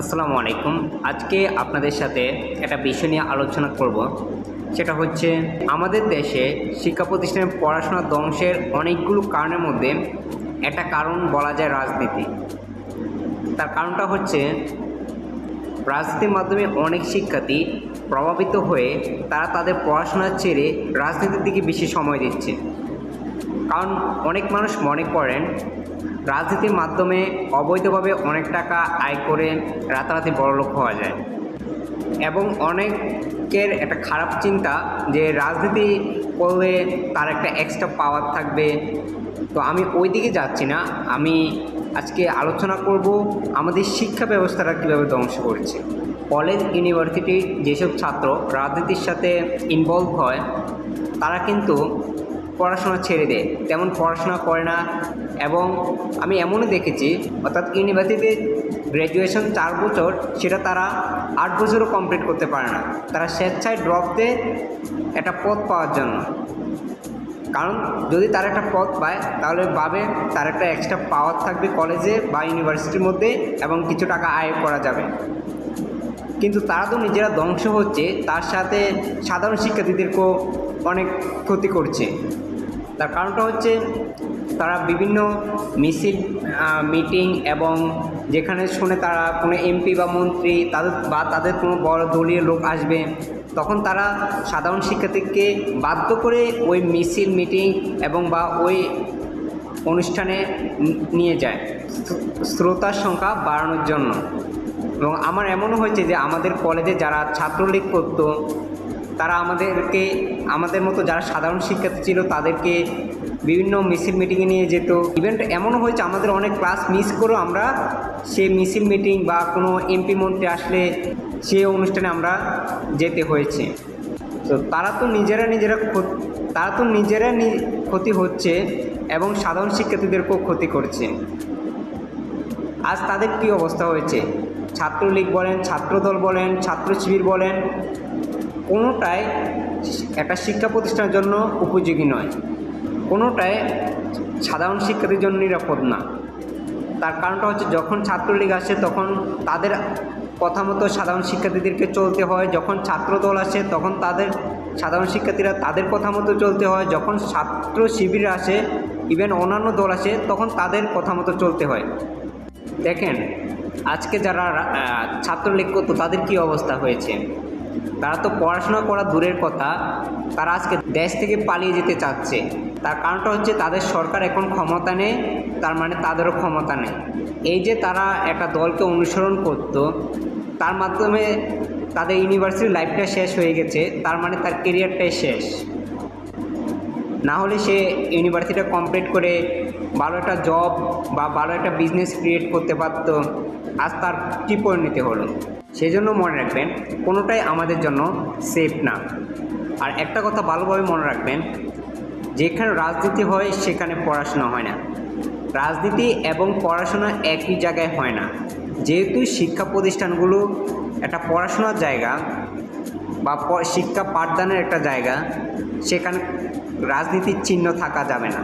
আসসালামু আলাইকুম। আজকে আপনাদের সাথে একটা বিষয় নিয়ে আলোচনা করব। সেটা হচ্ছে, আমাদের দেশে শিক্ষা প্রতিষ্ঠানের পড়াশোনা ধ্বংসের অনেকগুলো কারণের মধ্যে একটা কারণ বলা যায় রাজনীতি। তার কারণটা হচ্ছে, রাজনীতির মাধ্যমে অনেক শিক্ষার্থী প্রভাবিত হয়ে তারা তাদের পড়াশোনা ছেড়ে রাজনীতির দিকে বেশি সময় দিচ্ছে। কারণ অনেক মানুষ মনে করেন রাজনীতির মাধ্যমে অবৈধভাবে অনেক টাকা আয় করে রাতারাতি বড়লোক হওয়া যায়। এবং অনেকের একটা খারাপ চিন্তা যে রাজনীতি করলে তার একটা এক্সট্রা পাওয়ার থাকবে। তো আমি ওই দিকে যাচ্ছি না। আমি আজকে আলোচনা করব আমাদের শিক্ষা ব্যবস্থাটা কীভাবে ধ্বংস করছে। কলেজ ইউনিভার্সিটির যেসব ছাত্র রাজনীতির সাথে ইনভলভ হয়, তারা কিন্তু পড়াশোনা ছেড়ে দেয়, তেমন পড়াশোনা করে না। এবং আমি এমনও দেখেছি, অর্থাৎ ইউনিভার্সিটিতে গ্র্যাজুয়েশন চার বছর, সেটা তারা আট বছরও কমপ্লিট করতে পারে না। তারা স্বেচ্ছায় ড্রপ দেয় একটা পথ পাওয়ার জন্য। কারণ যদি তার একটা পথ পায়, তাহলে ভাবে তার একটা এক্সট্রা পাওয়ার থাকবে কলেজে বা ইউনিভার্সিটির মধ্যে এবং কিছু টাকা আয় করা যাবে। কিন্তু তারা তো নিজেরা ধ্বংস হচ্ছে, তার সাথে সাধারণ শিক্ষার্থীদেরকেও অনেক ক্ষতি করছে। তার কারণটা হচ্ছে তারা বিভিন্ন মিছিল মিটিং এবং যেখানে শুনে তারা কোনো এমপি বা মন্ত্রী তাদের বা তাদের কোনো বড় দলীয় লোক আসবে, তখন তারা সাধারণ শিক্ষার্থীকে বাধ্য করে ওই মিছিল, মিটিং এবং বা ওই অনুষ্ঠানে নিয়ে যায়। শ্রোতার সংখ্যা বাড়ানোর জন্য। এবং আমার এমনও হয়েছে যে আমাদের কলেজে যারা ছাত্রলীগ করতো, তারা আমাদেরকে, আমাদের মতো যারা সাধারণ শিক্ষার্থী ছিল, তাদেরকে বিভিন্ন মিছিল মিটিংয়ে নিয়ে যেত। ইভেন্ট এমনও হয়েছে, আমাদের অনেক ক্লাস মিস করেও আমরা সে মিছিল মিটিং বা কোনো এমপি মন্ত্রী আসলে সে অনুষ্ঠানে আমরা যেতে হয়েছে। তো তারা তো নিজেরা নিজেরা তারা তো নিজেরা ক্ষতি হচ্ছে এবং সাধারণ শিক্ষার্থীদেরকেও ক্ষতি করছে। আজ তাদের কী অবস্থা হয়েছে? ছাত্রলীগ বলেন, ছাত্রদল বলেন, ছাত্র শিবির বলেন, কোনোটাই একটা শিক্ষা প্রতিষ্ঠানের জন্য উপযোগী নয়। কোনোটাই সাধারণ শিক্ষার্থীর জন্য নিরাপদ না। তার কারণটা হচ্ছে যখন ছাত্রলীগ আসে তখন তাদের কথা মতো সাধারণ শিক্ষার্থীদেরকে চলতে হয়। যখন ছাত্রদল আসে তখন তাদের সাধারণ শিক্ষার্থীরা তাদের কথা মতো চলতে হয়। যখন ছাত্র শিবির আসে ইভেন অন্যান্য দল আসে তখন তাদের কথা মতো চলতে হয়। দেখেন আজকে যারা ছাত্রলীগ করতো, তাদের কি অবস্থা হয়েছে? তারা তো পড়াশোনা করা দূরের কথা, তারা আজকে দেশ থেকে পালিয়ে যেতে চাচ্ছে। তার কারণটা হচ্ছে তাদের সরকার এখন ক্ষমতা নেই, তার মানে তাদেরও ক্ষমতা নেই। এই যে তারা একটা দলকে অনুসরণ করতো, তার মাধ্যমে তাদের ইউনিভার্সিটির লাইফটা শেষ হয়ে গেছে, তার মানে তার কেরিয়ারটাই শেষ। না হলে সে ইউনিভার্সিটিটা কমপ্লিট করে ভালো একটা জব বা ভালো একটা বিজনেস ক্রিয়েট করতে পারত, আজ তার কী পরিণতি হলো? সেই জন্য মনে রাখবেন, কোনোটাই আমাদের জন্য সেফ না। আর একটা কথা ভালোভাবে মনে রাখবেন, যেখানে রাজনীতি হয়, সেখানে পড়াশোনা হয় না। রাজনীতি এবং পড়াশোনা একই জায়গায় হয় না। যেহেতু শিক্ষা প্রতিষ্ঠানগুলো একটা পড়াশোনার জায়গা বা শিক্ষা পাঠদানের একটা জায়গা, সেখানে রাজনীতির চিহ্ন থাকা যাবে না।